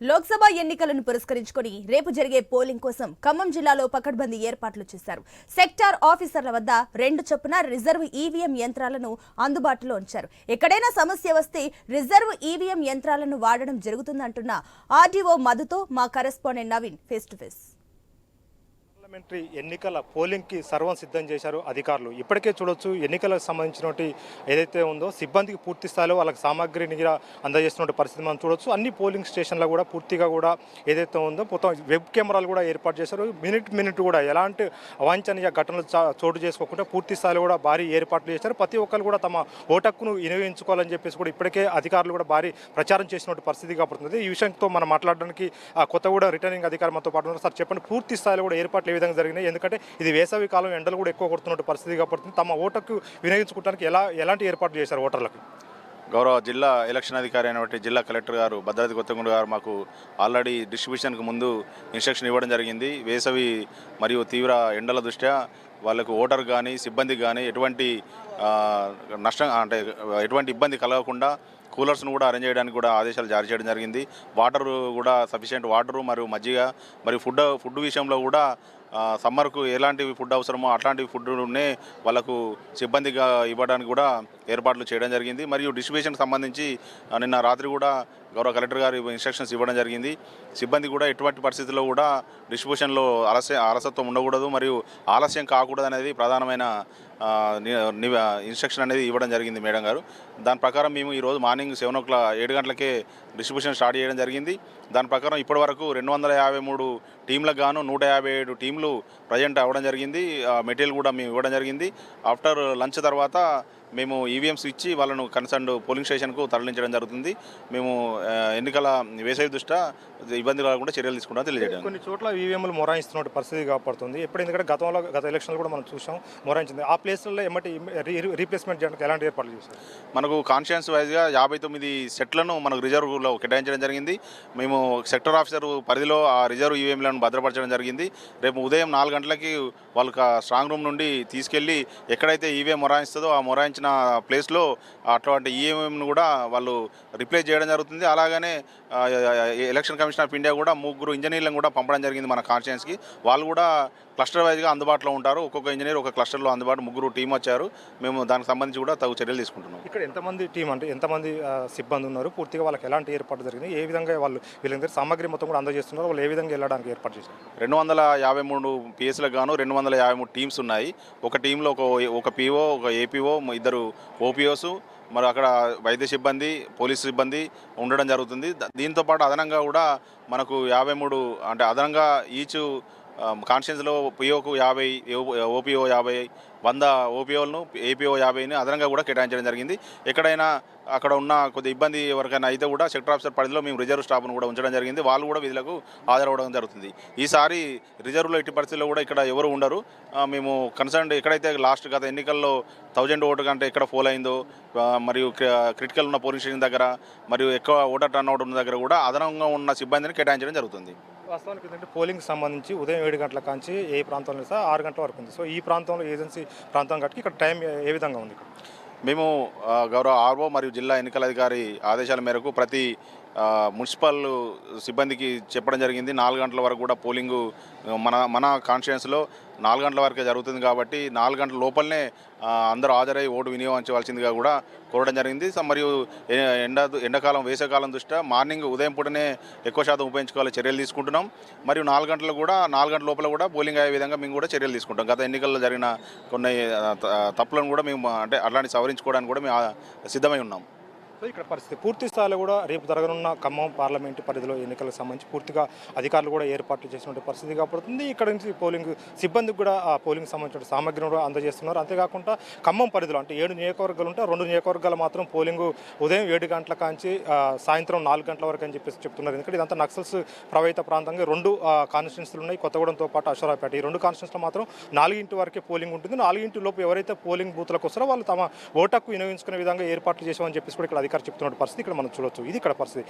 లోక్సభ ఎన్నికలను పురస్కరించుకొని రేపు జరిగే పోలింగ్ కోసం ఖమ్మం జిల్లాలో పకడ్బందీ ఏర్పాట్లు చేశారు. సెక్టార్ ఆఫీసర్ల వద్ద రెండు చొప్పున రిజర్వ్ ఈవీఎం యంత్రాలను అందుబాటులో ఉంచారు. ఎక్కడైనా సమస్య వస్తే రిజర్వ్ ఈవీఎం యంత్రాలను వాడడం జరుగుతుందంటున్న ఆర్డీఓ మధుతో మా correspondent Naveen face to face. Parliamentary ఎన్నికల పోలింగ్కి సర్వం సిద్ధం చేశారు అధికారులు. ఇప్పటికే చూడొచ్చు ఎన్నికలకు సంబంధించినటువంటి ఏదైతే ఉందో సిబ్బందికి పూర్తి స్థాయిలో వాళ్ళకి సామాగ్రిని అందజేస్తున్న పరిస్థితి మనం చూడొచ్చు. అన్ని పోలింగ్ స్టేషన్లో కూడా పూర్తిగా కూడా ఏదైతే ఉందో మొత్తం వెబ్ కెమెరాలు కూడా ఏర్పాటు చేశారు. మినిట్ మినిట్ కూడా ఎలాంటి అవాంఛనీయ ఘటనలు చోటు చేసుకోకుండా పూర్తి స్థాయిలో కూడా భారీ ఏర్పాట్లు చేశారు. ప్రతి ఒక్కరు కూడా తమ ఓటక్కును వినియోగించుకోవాలని చెప్పేసి కూడా ఇప్పటికే అధికారులు కూడా భారీ ప్రచారం చేసినటువంటి పరిస్థితి కాబడుతుంది ఈ విషయంతో మనం మాట్లాడడానికి ఆ కొత్తగూడ రిటర్నింగ్ అధికారి మనతో పాటు ఉన్నారు. సార్ చెప్పండి పూర్తి స్థాయిలో కూడా ఏర్పాట్లు విధంగా జరిగినాయి. ఎందుకంటే ఇది వేసవి కాలం ఎండలు కూడా ఎక్కువ కొడుతున్నట్టు పరిస్థితి కాబట్టి తమ ఓటకు వినియోగించుకోవడానికి ఎలా ఎలాంటి ఏర్పాట్లు చేశారు ఓటర్లకు? గౌరవ జిల్లా ఎలక్షన్ అధికారి అయినటువంటి జిల్లా కలెక్టర్ గారు భద్రాద్రి కొత్తగూడ గారు మాకు ఆల్రెడీ డిస్ట్రిబ్యూషన్కు ముందు ఇన్స్ట్రక్షన్ ఇవ్వడం జరిగింది. వేసవి మరియు తీవ్ర ఎండల దృష్ట్యా వాళ్ళకు ఓటర్ కానీ సిబ్బంది కానీ ఎటువంటి నష్టం అంటే ఎటువంటి ఇబ్బంది కలగకుండా కూలర్స్ను కూడా అరేంజ్ చేయడానికి కూడా ఆదేశాలు జారీ చేయడం జరిగింది. వాటర్ కూడా సఫిషియెంట్ వాటరు మరియు మజ్జిగ మరియు ఫుడ్ ఫుడ్ విషయంలో కూడా సమ్మర్కు ఎలాంటి ఫుడ్ అవసరమో అట్లాంటి ఫుడ్నే వాళ్ళకు సిబ్బందిగా ఇవ్వడానికి కూడా ఏర్పాట్లు చేయడం జరిగింది. మరియు డిస్ట్రిబ్యూషన్కి సంబంధించి నిన్న రాత్రి కూడా గౌరవ కలెక్టర్ గారు ఇన్స్ట్రక్షన్స్ ఇవ్వడం జరిగింది. సిబ్బంది కూడా ఎటువంటి పరిస్థితుల్లో కూడా డిస్ట్రిబ్యూషన్లో ఆలస్య అలసత్వం ఉండకూడదు. మరియు ఆలస్యం కాకూడదు అనేది ప్రధానమైన ఇన్స్ట్రక్షన్ అనేది ఇవ్వడం జరిగింది మేడం గారు. దాని ప్రకారం మేము ఈరోజు మార్నింగ్ సెవెన్ ఓ క్లాక్ ఏడు గంటలకే డిస్ట్రిబ్యూషన్ స్టార్ట్ చేయడం జరిగింది. దాని ప్రకారం ఇప్పటి వరకు రెండు వందల యాభై మూడు టీంలకు గాను నూట యాభై ఏడు టీంలు ప్రజెంట్ అవ్వడం జరిగింది. మెటీరియల్ కూడా మేము ఇవ్వడం జరిగింది. ఆఫ్టర్ లంచ్ తర్వాత మేము ఈవీఎంస్ ఇచ్చి వాళ్ళను కన్సర్న్ పోలింగ్ స్టేషన్కు తరలించడం జరుగుతుంది. మేము ఎన్నికల వేసవి దృష్ట్యా ఇబ్బంది కలగకుండా చర్యలు తీసుకుంటాం తెలియజేయడం. కొన్ని చోట్ల ఈవీఎంలు మొరాయిస్తున్న పరిస్థితి కాబడుతుంది ఎప్పుడు ఎందుకంటే గతంలో గత ఎలక్షన్లు కూడా మనం చూసాం మొరాయించింది. ఆ ప్లేస్లలో ఎమ్మటి రీప్లేస్మెంట్ చేయడానికి ఎలాంటి ఏర్పాట్లు చేశారు? మనకు కాన్షియన్స్ వైజ్గా యాభై తొమ్మిది సెట్లను మనకు రిజర్వ్లో కేటాయించడం జరిగింది. మేము సెక్టర్ ఆఫీసర్ పరిధిలో ఆ రిజర్వ్ ఈవీఎంలను భద్రపరచడం జరిగింది. రేపు ఉదయం నాలుగు గంటలకి వాళ్ళకి ఆ స్ట్రాంగ్ రూమ్ నుండి తీసుకెళ్ళి ఎక్కడైతే ఈవీఎం మొరాయిస్తుందో ఆ సంబంధించిన ప్లేస్లో అటువంటి ఈఎంఎంను కూడా వాళ్ళు రిప్లేస్ చేయడం జరుగుతుంది. అలాగనే ఎలక్షన్ కమిషన్ ఆఫ్ ఇండియా కూడా ముగ్గురు ఇంజనీర్లను కూడా పంపడం జరిగింది మన కాన్షియన్స్కి వాళ్ళు కూడా క్లస్టర్ వైజ్గా అందుబాటులో ఉంటారు. ఒక్కొక్క ఇంజనీర్ ఒక క్లస్టర్లో అందుబాటు ముగ్గురు టీం వచ్చారు. మేము దానికి సంబంధించి కూడా తగు చర్యలు తీసుకుంటున్నాం. ఇక్కడ ఎంతమంది టీం అంటే ఎంతమంది సిబ్బంది ఉన్నారు? పూర్తిగా వాళ్ళకి ఎలాంటి ఏర్పాటు జరిగింది? ఏ విధంగా వాళ్ళు వీళ్ళందరూ సామాగ్రి మొత్తం కూడా అందజేస్తున్నారు? వాళ్ళు ఏ విధంగా వెళ్ళడానికి ఏర్పాటు చేశారు? రెండు వందల యాభై మూడు పిఎస్లకు గాను రెండు వందల యాభై మూడు టీమ్స్ ఉన్నాయి. ఒక టీంలో ఒక ఒక పీఓ ఒక ఏపీఓ ఇద్దరు ఓపీఓస్ మరి అక్కడ వైద్య సిబ్బంది పోలీస్ సిబ్బంది ఉండడం జరుగుతుంది. దీంతోపాటు దీంతో పాటు అదనంగా కూడా మనకు యాభై మూడు అంటే అదనంగా ఈచు కాన్షియన్స్లో పిఓకు యాభై ఓపీఓ యాభై వంద ఓపీఓలను ఏపీఓ యాభైని అదనంగా కూడా కేటాయించడం జరిగింది. ఎక్కడైనా అక్కడ ఉన్న కొద్ది ఇబ్బంది ఎవరికైనా అయితే కూడా సెక్టర్ ఆఫీసర్ పరిధిలో మేము రిజర్వ్ స్టాఫ్ను కూడా ఉంచడం జరిగింది. వాళ్ళు కూడా విధులకు హాజరవడం జరుగుతుంది. ఈసారి రిజర్వ్లో ఎట్టి పరిస్థితుల్లో కూడా ఇక్కడ ఎవరు ఉండరు. మేము కన్సర్న్ ఎక్కడైతే లాస్ట్ గత ఎన్నికల్లో థౌజండ్ ఓటు కంటే ఎక్కడ ఫోల్ అయిందో మరియు క్రిటికల్ ఉన్న పోలింగ్ స్టేషన్ దగ్గర మరియు ఎక్కువ ఓటర్ టర్న్అవుట్ ఉన్న దగ్గర కూడా అదనంగా ఉన్న సిబ్బందిని కేటాయించడం జరుగుతుంది. వాస్తవానికి ఏంటంటే పోలింగ్ సంబంధించి ఉదయం ఏడు గంటల కాంచి ఏ ప్రాంతంలో సార్ ఆరు గంటల వరకు ఉంది. సో ఈ ప్రాంతంలో ఏజెన్సీ ప్రాంతం కాబట్టి ఇక్కడ టైం ఏ విధంగా ఉంది మేము గౌరవ ఆర్ఓ మరియు జిల్లా ఎన్నికల అధికారి ఆదేశాల మేరకు ప్రతి మున్సిపల్ సిబ్బందికి చెప్పడం జరిగింది. నాలుగు గంటల వరకు కూడా పోలింగు మన మన కాన్స్టిట్యున్సీలో నాలుగు గంటల వరకే జరుగుతుంది కాబట్టి నాలుగు గంటల లోపలనే అందరూ హాజరై ఓటు వినియోగించవలసిందిగా కూడా కోరడం జరిగింది. సో మరియు ఎండ ఎండాకాలం వేసవికాలం దృష్ట్యా మార్నింగ్ ఉదయం పూటనే ఎక్కువ శాతం ఉపయోగించుకోవాలి చర్యలు తీసుకుంటున్నాం. మరియు నాలుగు గంటలు కూడా నాలుగు గంటల లోపల కూడా పోలింగ్ అయ్యే విధంగా మేము కూడా చర్యలు తీసుకుంటాం. గత ఎన్నికల్లో జరిగిన కొన్ని త- తప్పులను కూడా మేము అంటే అట్లాంటి సవరించుకోవడానికి కూడా మేము సిద్ధమై ఉన్నాం. సో ఇక్కడ పరిస్థితి పూర్తి స్థాయిలో కూడా రేపు జరగనున్న ఖమ్మం పార్లమెంటు పరిధిలో ఎన్నికలకు సంబంధించి పూర్తిగా అధికారులు కూడా ఏర్పాట్లు చేసినటువంటి పరిస్థితి కాబడుతుంది ఇక్కడ నుంచి పోలింగ్ సిబ్బందికి కూడా ఆ పోలింగ్ సంబంధించిన సామగ్రిని కూడా అందజేస్తున్నారు. అంతేకాకుండా ఖమ్మం పరిధిలో అంటే ఏడు నియోజకవర్గాలు ఉంటే రెండు నియోజకవర్గాలు మాత్రం పోలింగ్ ఉదయం ఏడు గంటల కాంచి సాయంత్రం నాలుగు గంటల వరకు అని చెప్పేసి చెప్తున్నారు. ఎందుకంటే ఇదంతా నక్సల్స్ ప్రభావిత ప్రాంతంగా రెండు కాన్స్టిట్యున్సీలు ఉన్నాయి. కొత్తగూడెంతో పాటు అశ్వరాపేట ఈ రెండు కాన్స్టిట్యున్సీలో మాత్రం నాలుగింటి వరకే పోలింగ్ ఉంటుంది. నాలుగింటి లోపు ఎవరైతే పోలింగ్ బూత్లకు వస్తారో వాళ్ళు తమ ఓటకు వినియోగించుకునే విధంగా ఏర్పాట్లు చేసామని చెప్పేసి కూడా ఇక్కడ అధికారులు చెప్తున్న పరిస్థితి ఇక్కడ మనం చూడొచ్చు. ఇది ఇక్కడ పరిస్థితి.